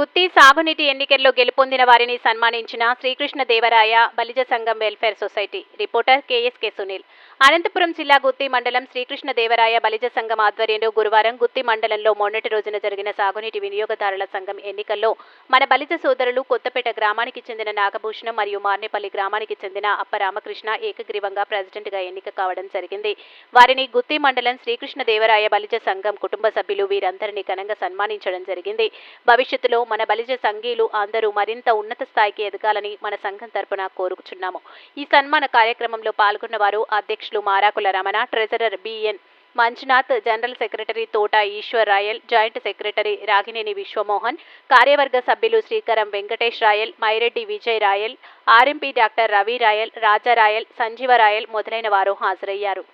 గుత్తి సాగునీటి ఎన్నికల్లో గెలుపొందిన వారిని సన్మానించిన Srikrishna Devaraya Balija Sangham welfare society reporter KSK Sunil. Anantapur జిల్లా గుత్తి మండలం శ్రీకృష్ణ దేవరాయ బలిజ సంఘం ఆధ్వర్యంలో గురువారం గుత్తి మండలంలో మొన్నటి రోజున జరిగిన సాగునీటి వినియోగదారుల సంఘం ఎన్నికల్లో మన బలిజ సోదరులు కొత్తపేట గ్రామానికి చెందిన నాగభూషణం మరియు మార్నేపల్లి గ్రామానికి చెందిన అప్ప రామకృష్ణ ఏకగ్రీవంగా ప్రెసిడెంట్గా ఎన్నిక కావడం జరిగింది. వారిని గుత్తి మండలం శ్రీకృష్ణ దేవరాయ బలిజ సంఘం కుటుంబ సభ్యులు వీరందరినీ ఘనంగా సన్మానించడం జరిగింది. భవిష్యత్తులో మన బలిజ సంఘీయులు అందరూ మరింత ఉన్నత స్థాయికి ఎదగాలని మన సంఘం తరపున కోరుకుచున్నాము ఈ సన్మాన కార్యక్రమంలో పాల్గొన్న వారు అధ్యక్షులు Marakula Ramana treasurer BN Manjunath general secretary Thota Eswar Rayal joint secretary Ragineni Vishwamohan కార్యవర్గ సభ్యులు శ్రీకరం వెంకటేష్ రాయల్ మైరెడ్డి విజయ్ రాయల్ ఆర్ఎంపీ డాక్టర్ రవి రాయల్ రాజా రాయల్ సంజీవ రాయల్ మొదలైన వారు హాజరయ్యారు.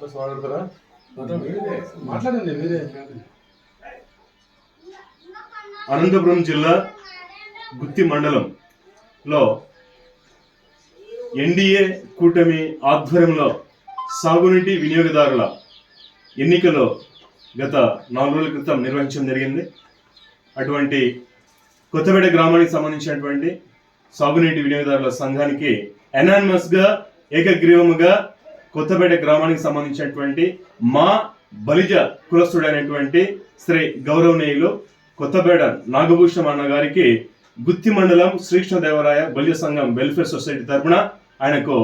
బస్ అనంతపురం జిల్లా గుత్తి మండలంలో ఎన్డీఏ కూటమి ఆధ్వర్యంలో సాగునీటి వినియోగదారుల ఎన్నికలో గత నాలుగు రోజుల క్రితం నిర్వహించడం జరిగింది. అటువంటి కొత్తపేట గ్రామానికి సంబంధించినటువంటి సాగునీటి వినియోగదారుల సంఘానికి అనానిమస్గా ఏకగ్రీవముగా కొత్తపేట గ్రామానికి సంబంధించినటువంటి మా బలిజ కులస్తుడైనటువంటి శ్రీ గౌరవనీయులు కొత్తపేట నాగభూషణం అన్న గారికి గుత్తి మండలం శ్రీకృష్ణదేవరాయ బలిజ సంఘం వెల్ఫేర్ సొసైటీ తరపున ఆయనకు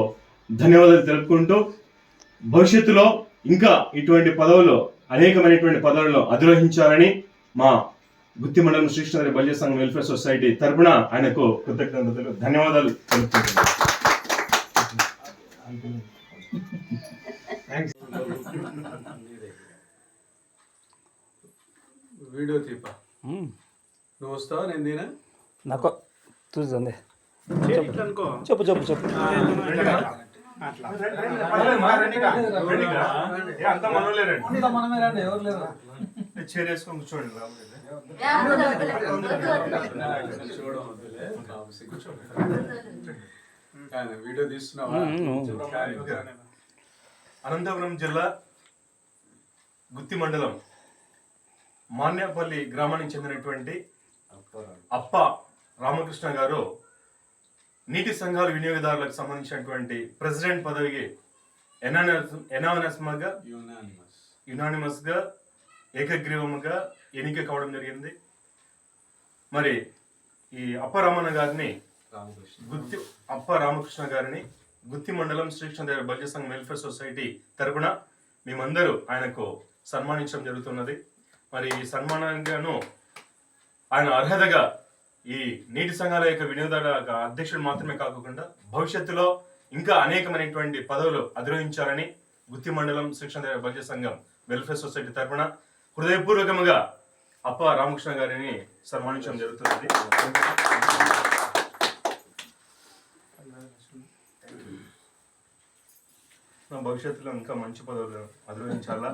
ధన్యవాదాలు తెలుపుకుంటూ భవిష్యత్తులో ఇంకా ఇటువంటి పదవులు అనేకమైనటువంటి పదవులను అధిరోహించాలని మా గుత్తి మండలం శ్రీకృష్ణదేవ బలిజ సంఘం వెల్ఫేర్ సొసైటీ తరపున ఆయనకు కృతజ్ఞతలు ధన్యవాదాలు తెలుపుకుంటున్నాను వీడియో తీప నువ్వు వస్తావా? నేను దీనా నాకు చెప్పు. చెప్పు చెప్పు కూర్చోండి వీడియో తీస్తున్నావా? కానీ అనంతపురం జిల్లా గుత్తి మండలం. మాన్యాపల్లి గ్రామానికి చెందినటువంటి అప్ప రామకృష్ణ గారు నీటి సంఘాల వినియోగదారులకు సంబంధించినటువంటి ప్రెసిడెంట్ పదవికి ఎనానస్మగా యునానిమస్ యునానిమస్గా ఏకగ్రీవముగా ఎన్నిక కావడం జరిగింది. మరి ఈ అప్ప రామన్న గారిని గుత్తి అప్ప రామకృష్ణ గారిని గుత్తి మండలం శ్రీకృష్ణదేవ బల్య సంఘం వెల్ఫేర్ సొసైటీ తరపున మేమందరూ ఆయనకు సన్మానించడం జరుగుతున్నది. మరి ఈ సన్మానంగాను ఆయన అర్హతగా ఈ నీటి సంఘాల యొక్క వినియోగదారుల అధ్యక్షుడు మాత్రమే కాకుండా భవిష్యత్తులో ఇంకా అనేకమైనటువంటి పదవులు అధిరోహించాలని గుత్తి మండలం శిక్షణ బల్య సంఘం వెల్ఫేర్ సొసైటీ తరపున హృదయపూర్వకముగా అప్ప రామకృష్ణ గారిని సన్మానించడం జరుగుతుంది నా భవిష్యత్తులో ఇంకా మంచి పదవులు అధిరోహించాలా?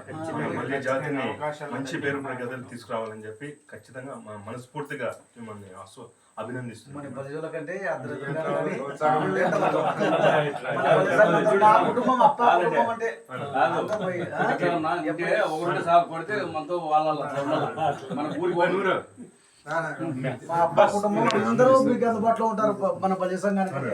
మళ్ళీ జాతిని మంచి పేరు ప్రగతులు తీసుకురావాలని చెప్పి ఖచ్చితంగా మా మనస్ఫూర్తిగా మిమ్మల్ని ఆస్వ అభినందిస్తున్నాను. ఒకటి సాగు కొడితే మనతో వాళ్ళ మన ఊరికి పోయి ఊరు. మా అప్ప కుటుంబం అందరూ మీకు అందుబాటులో ఉంటారు మన బలి సంఘానికి.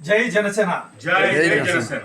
జై జనసేన జై. జనసేన